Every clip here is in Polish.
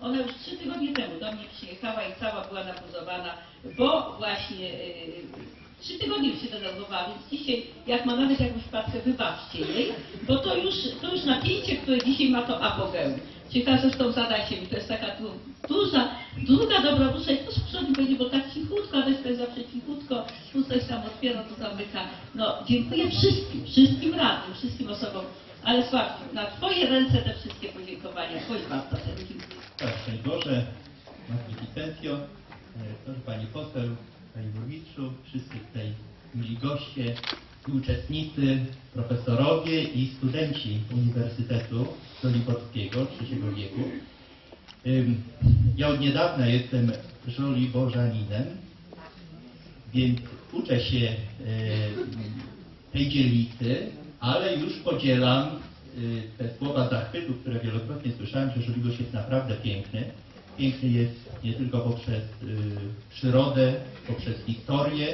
Ona już trzy tygodnie temu do mnie przyjechała i cała była nabuzowana, bo właśnie e, trzy tygodnie już się denerwowała, więc dzisiaj jak ma nawet jakąś wpadkę, wybaczcie jej, bo to już, to już napięcie, które dzisiaj ma to apogeum. Ciekawe zresztą zadajcie mi, to jest taka tu, duża, długa dobrodusze i to sprzątnie będzie, bo tak cichutko, ale to jest zawsze cichutko, tu coś tam otwiera, tu zamyka. No dziękuję wszystkim, wszystkim radnym, wszystkim osobom, ale Sławku, na Twoje ręce te wszystkie podziękowania, Twoje bardzo Boże, Magnificencjo, e, proszę Pani Poseł, Panie Burmistrzu, wszyscy tutaj mili goście i uczestnicy, profesorowie i studenci Uniwersytetu Żoliborskiego trzeciego wieku. Ja od niedawna jestem żoliborzaninem, więc uczę się e, tej dzielnicy, ale już podzielam te słowa zachwytu, które wielokrotnie słyszałem, że Żoliborz jest naprawdę piękny. Piękny jest nie tylko poprzez y, przyrodę, poprzez historię,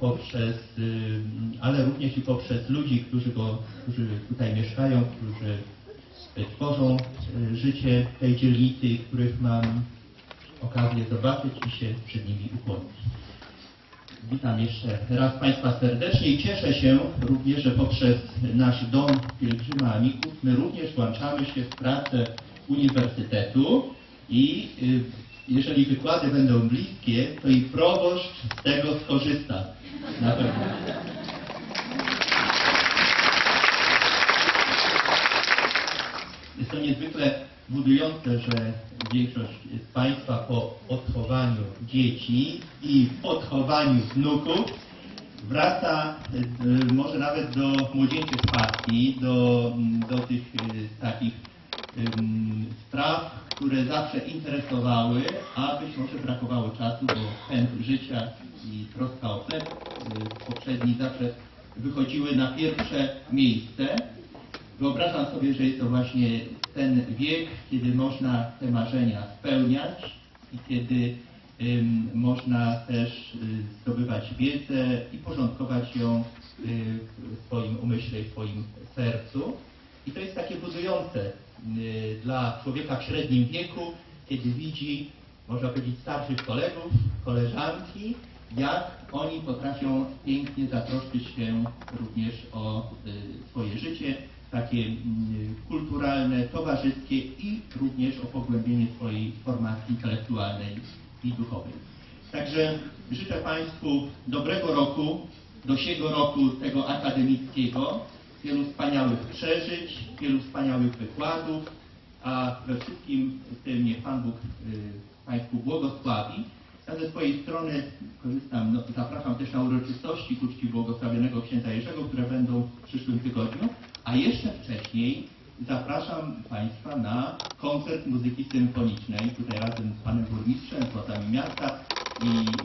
poprzez, y, ale również i poprzez ludzi, którzy, go, którzy tutaj mieszkają, którzy y, tworzą y, życie tej dzielnicy, których mam okazję zobaczyć i się przed nimi ukłonić. Witam jeszcze raz Państwa serdecznie i cieszę się również, że poprzez nasz Dom Pielgrzyma Amików my również włączamy się w pracę Uniwersytetu i y, jeżeli wykłady będą bliskie, to i proboszcz z tego skorzysta. Na pewno. Jest to niezwykle budujące, że większość z Państwa po odchowaniu dzieci i odchowaniu wnuków wraca y, może nawet do młodzieńczych partii, do, do tych y, takich spraw, które zawsze interesowały, a być może brakowało czasu, bo pęd życia i troska o chleb y, poprzedni zawsze wychodziły na pierwsze miejsce. Wyobrażam sobie, że jest to właśnie ten wiek, kiedy można te marzenia spełniać i kiedy ym, można też y, zdobywać wiedzę i porządkować ją y, w swoim umyśle i w swoim sercu. I to jest takie budujące y, dla człowieka w średnim wieku, kiedy widzi, można powiedzieć, starszych kolegów, koleżanki, jak oni potrafią pięknie zatroszczyć się również o y, swoje życie, takie mm, kulturalne, towarzyskie i również o pogłębienie swojej formacji intelektualnej i duchowej. Także życzę Państwu dobrego roku, do siego roku tego akademickiego, wielu wspaniałych przeżyć, wielu wspaniałych wykładów, a we wszystkim tym niech Pan Bóg y, Państwu błogosławi. Ja ze swojej strony korzystam, no, zapraszam też na uroczystości ku czci błogosławionego księdza Jerzego, które będą w przyszłym tygodniu, a jeszcze wcześniej zapraszam Państwa na koncert muzyki symfonicznej, tutaj razem z Panem Burmistrzem, władzami miasta i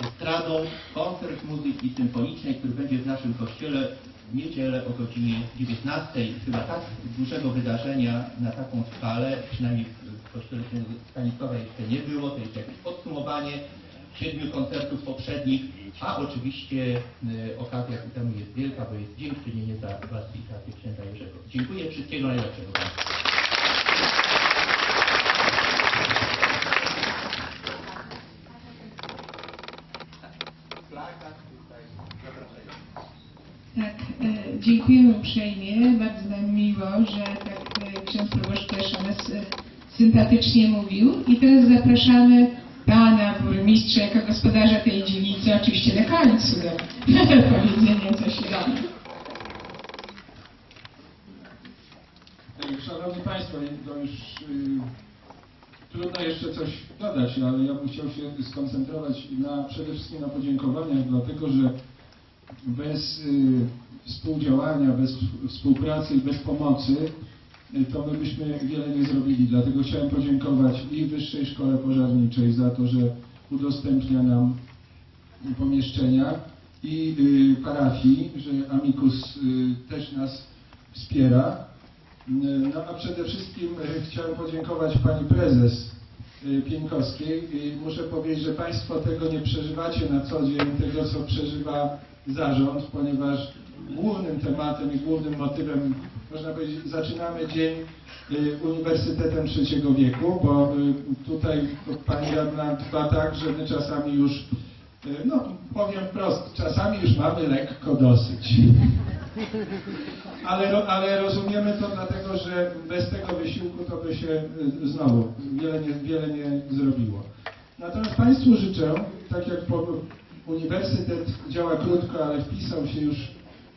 y, estradą, koncert muzyki symfonicznej, który będzie w naszym kościele w niedzielę o godzinie 19. Chyba tak dużego wydarzenia na taką skalę, przynajmniej w- kościele Stanisława jeszcze nie było. To jest jakieś podsumowanie siedmiu koncertów poprzednich, a oczywiście y, okazja ku temu jest wielka, bo jest dziękczynienie za beatyfikację księdza Jerzego. Dziękuję, wszystkiego najlepszego. Państwu. Tak, e, dziękujemy uprzejmie. Bardzo nam miło, że tak e, ksiądz proboszcz też o nas e, sympatycznie mówił. I teraz zapraszamy pana burmistrza jako gospodarza tej dzielnicy, oczywiście do powiedzenia coś do nas. Ej, Szanowni Państwo, to już y, trudno jeszcze coś dodać, ale ja bym chciał się skoncentrować na, przede wszystkim na podziękowaniach, dlatego że bez y, współdziałania, bez współpracy i bez pomocy to my byśmy wiele nie zrobili. Dlatego chciałem podziękować i Wyższej Szkole Pożarniczej za to, że udostępnia nam pomieszczenia i y, parafii, że Amicus y, też nas wspiera. No a przede wszystkim chciałem podziękować Pani Prezes Pieńkowskiej. I Muszę powiedzieć, że Państwo tego nie przeżywacie na co dzień, tego co przeżywa zarząd, ponieważ głównym tematem i głównym motywem, można powiedzieć, zaczynamy dzień y, Uniwersytetem Trzeciego Wieku, bo y, tutaj pani radna dba tak, że my czasami już, y, no powiem wprost, czasami już mamy lekko dosyć. Ale, ale rozumiemy to dlatego, że bez tego wysiłku to by się znowu wiele nie, wiele nie zrobiło. Natomiast Państwu życzę, tak jak Uniwersytet działa krótko, ale wpisał się już,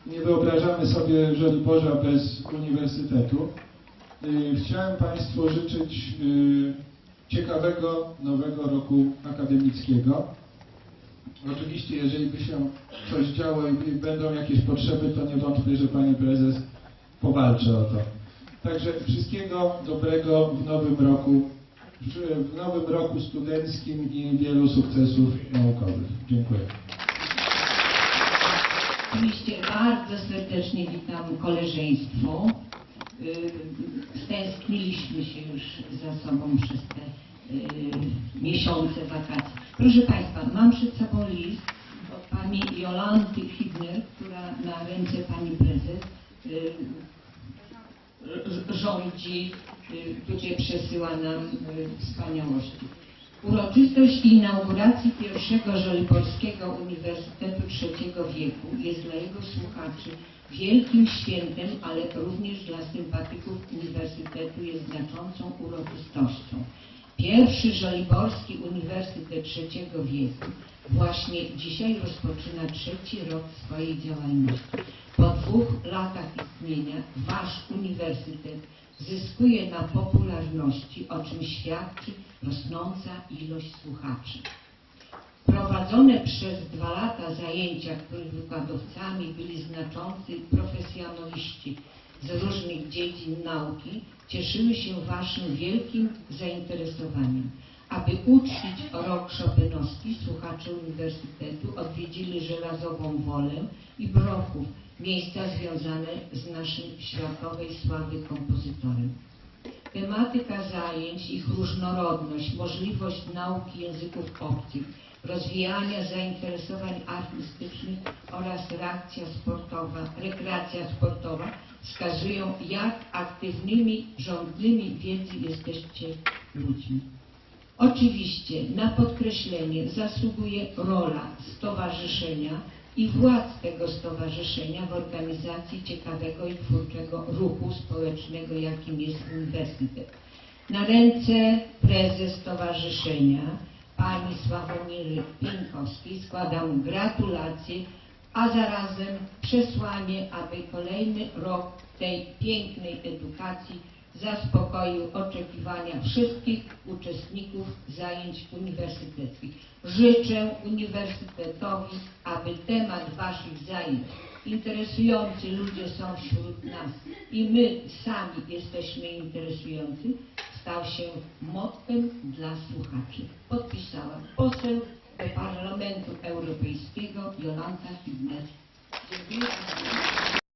nie wyobrażamy sobie Żoliborza bez Uniwersytetu. Y, Chciałem Państwu życzyć y, ciekawego nowego roku akademickiego. Oczywiście, jeżeli by się coś działo i będą jakieś potrzeby, to nie wątpię, że Pani Prezes powalczy o to. Także wszystkiego dobrego w nowym roku, w nowym roku studenckim i wielu sukcesów naukowych. Dziękuję. Oczywiście bardzo serdecznie witam koleżeństwo. Y, Stęskniliśmy się już za sobą przez te y, miesiące wakacji. Proszę Państwa, mam przed sobą list od pani Jolanty Hibner, która na ręce pani prezes y, rządzi, gdzie przesyła nam wspaniałości. Uroczystość inauguracji pierwszego Żoliborskiego Uniwersytetu Trzeciego Wieku jest dla jego słuchaczy wielkim świętem, ale również dla sympatyków Uniwersytetu jest znaczącą uroczystością. Pierwszy Żoliborski Uniwersytet Trzeciego Wieku właśnie dzisiaj rozpoczyna trzeci rok swojej działalności. Po dwóch latach istnienia Wasz Uniwersytet zyskuje na popularności, o czym świadczy rosnąca ilość słuchaczy. Prowadzone przez dwa lata zajęcia, których wykładowcami byli znaczący profesjonaliści z różnych dziedzin nauki, cieszyły się Waszym wielkim zainteresowaniem. Aby uczcić rok Chopinowski, słuchacze Uniwersytetu odwiedzili Żelazową Wolę i Brochów, miejsca związane z naszym światowej sławy kompozytorem. Tematyka zajęć, ich różnorodność, możliwość nauki języków obcych, rozwijania zainteresowań artystycznych oraz reakcja sportowa, rekreacja sportowa wskazują, jak aktywnymi, rządnymi wiedzy jesteście ludźmi. Oczywiście na podkreślenie zasługuje rola stowarzyszenia i władz tego stowarzyszenia w organizacji ciekawego i twórczego ruchu społecznego, jakim jest Uniwersytet. Na ręce prezes stowarzyszenia, pani Sławomiry Pieńkowskiej składam gratulacje, a zarazem przesłanie, aby kolejny rok tej pięknej edukacji zaspokoił oczekiwania wszystkich uczestników zajęć uniwersyteckich. Życzę Uniwersytetowi, aby temat Waszych zajęć interesujący ludzie są wśród nas i my sami jesteśmy interesujący, stał się mottem dla słuchaczy. Podpisała poseł Parlamentu Europejskiego Jolanta Hibner. Dziękuję.